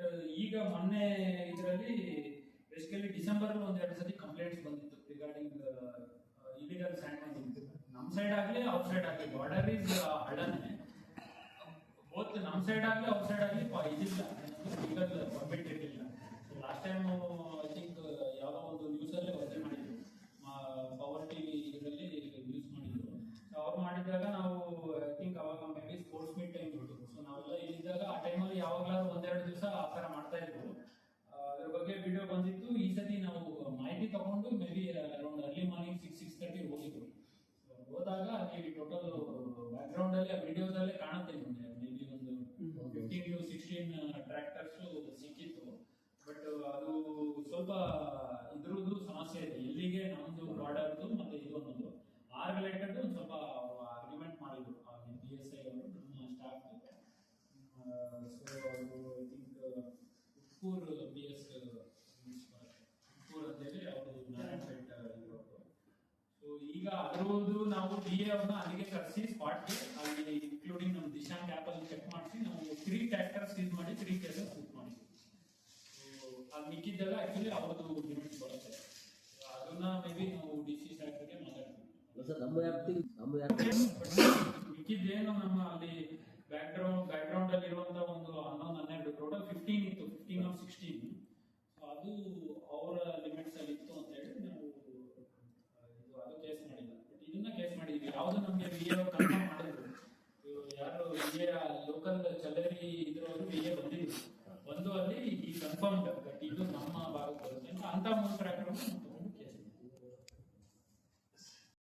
But ಈಗ ಮೊನ್ನೆ ಇದರಲ್ಲಿ ಬೇಸಿಕಲಿ ಡಿಸೆಂಬರ್ ಒಂದ್ ಎರಡು ಸತಿ ಕಂಪ್ಲೇಂಟ್ಸ್ ಬಂದಿತ್ತು ರಿಗಾರ್ಡಿಂಗ್ ಇಲಿಗಲ್ ಸ್ಯಾಂಡ್ ಮೈನಿಂಗ್ ನಮ್ ಸೈಡ್ ಆಗ್ಲಿ ಔಟ್ ಸೈಡ್ ಆಗ್ಲಿ ಬಾರ್ಡರ್ ಇಸ್ ಹಳ್ಳನೆ. ಬೋತ್ ನಮ್ ಸೈಡ್ ಆಗ್ಲಿ ಔಟ್ ಸೈಡ್ ಆಗ್ಲಿ ಇದಿಲ್ಲ. ಇಲ್ಲ ಪರ್ಮಿಟ್ ಇರಲಿಲ್ಲ. ಲಾಸ್ಟ್ ಟೈಮ್ ಐ ಥಿಂಕ್ ಯಾವುದೋ ಒಂದು ನ್ಯೂಸ್ ಅಲ್ಲೇ ವರದಿ ಮಾಡಿದ್ರು. ಪವರ್ ಟಿವಿ ಇದರಲ್ಲಿ ನ್ಯೂಸ್ ಮಾಡಿದ್ರು. ಅವ್ರು ಮಾಡಿದಾಗ ನಾವು ಐ ಥಿಂಕ್ ಅವಾಗ maybe sports meet time ಇತ್ತು ಸೊ ನಾವೆಲ್ಲ ಇಲ್ಲಿದ್ದಾಗ ಆ ಟೈಮಲ್ಲಿ ಯಾವಾಗಲಾದ್ರೂ ಒಂದೆರಡು ದಿವಸ ಆ ಥರ ಮಾಡ್ತಾ ಇದ್ರು ಅದ್ರ ಬಗ್ಗೆ ವಿಡಿಯೋ ಬಂದಿತ್ತು. ಈ ಸತಿ ನಾವು ಮಾಹಿತಿ ತಗೊಂಡು maybe around early morning six six thirty ಹೋಗಿದ್ರು ಹೋದಾಗ ಅಲ್ಲಿ ಟೋಟಲ್ ಬ್ಯಾಕ್ ಗ್ರೌಂಡ್ ಅಲ್ಲಿ ವಿಡಿಯೋದಲ್ಲೇ ಕಾಣುತ್ತೆ ನಿಮಗೆ. ಮೇಬಿ ಒಂದು ಫಿಫ್ಟೀನ್ ಟು ಸಿಕ್ಸ್ಟೀನ್ ಟ್ರ್ಯಾಕ್ಟರ್ಸ್ ಸಿಕ್ಕಿತ್ತು. ಬಟ್ ಅದು ಸ್ವಲ್ಪ ಇದ್ರದ್ದು ಸಮಸ್ಯೆ ಇದೆ. ಎಲ್ಲಿಗೆ ನಮ್ದು ಪ್ರಾಡಕ್ಟ್ ಮತ್ತೆ ಇದು ಅನ್ನೋದು ಆ ರಿಲೇಟೆಡ್ ಒಂದು ಸ್ವಲ್ಪ ಆರ್ಗ್ಯುಮೆಂಟ್ ಮಾಡಿದ್ರು. ಬಿ ಎಸ್ ಐ ಅವರು ನಮ್ಮ staff so Uppur B S Uppur ಅಂತೇಳಿ ಅವರು ನಾರಾಯಣಪೇಟ್ ಸೊ ಈಗ ಅದರದ್ದು ನಾವು ಡಿ ಎ ಅವ್ರನ್ನ ಅಲ್ಲಿಗೆ ಕರೆಸಿ ಸ್ಪಾಟ್ಗೆ ಅಲ್ಲಿ ಇನ್ಕ್ಲೂಡಿಂಗ್ ನಮ್ಮ ದಿಶಾಂಕ್ ಆ್ಯಪ್ ಅಲ್ಲಿ ಚೆಕ್ ಮಾಡಿಸಿ ನಾವು ತ್ರೀ ಟ್ರ್ಯಾಕ್ಟರ್ ಸೀಸ್ ಮಾಡಿ ತ್ರೀ ಕೇಸಸ್ ಬುಕ್ ಮಾಡಿದ್ವಿ. ಸೊ ಅದು ಮಿಕ್ಕಿದ್ದೆಲ್ಲ ಆಕ್ಚುಲಿ ಅವ್ರದ್ದು ಲಿಮಿಟ್ ಬರುತ್ತೆ. ಅದನ್ನ ಮೇ ಬಿ ನಾವು ಡಿ ಸಿ ಸ್ಯಾಕ್ಟರ್ಗೆ ಮಾತಾಡ್ತೀವಿ. ನಮ್ಮ ನಮ್ಮ ವ್ಯಾಪ್ತಿ ಮಿಕ್ಕಿದ್ದೇನು ನಮ್ಮ ಅಲ್ಲಿ ಬ್ಯಾಕ್ ಗ್ರೌಂಡ್ ಬ್ಯಾಕ್ ಗ್ರೌಂಡ್ ಅಲ್ಲಿ ಇರುವಂತ ಒಂದು ಹನ್ನೊಂದು ಹನ್ನೆರಡು ಟೋಟಲ್ ಫಿಫ್ಟೀನ್ ಇತ್ತು ಫಿಫ್ಟೀನ್ ಆಫ್ ಸಿಕ್ಸ್ಟೀನ್ ಸೊ ಅದು ಅವರ ಲಿಮಿಟ್ಸ್ ಅಲ್ಲಿ ಇತ್ತು ಅಂತ ಹೇಳಿ ನಾವು ಆ, ಇದು ಅದು ಕೇಸ್ ಮಾಡಿಲ್ಲ ಬಟ್ ಇದನ್ನ ಕೇಸ್ ಮಾಡಿದ್ವಿ ಯಾವ್ದು ನಮಗೆ ಬಿ ಎ ಕನ್ಫರ್ಮ್ ಮಾಡಿದ್ರು ಯಾರು ಬಿ ಎ ಲೋಕಲ್ ಚಲ್ಲರಿ ಇದ್ರವರು ಎ ಬಂದಿದ್ರು. ಬಂದು ಅಲ್ಲಿ ಈ ಕನ್ಫರ್ಮ್ ಇದು ನಮ್ಮ ಭಾಗಕ್ಕೆ ಬರುತ್ತೆ ಅಂತ ಅಂತ ಮೂರು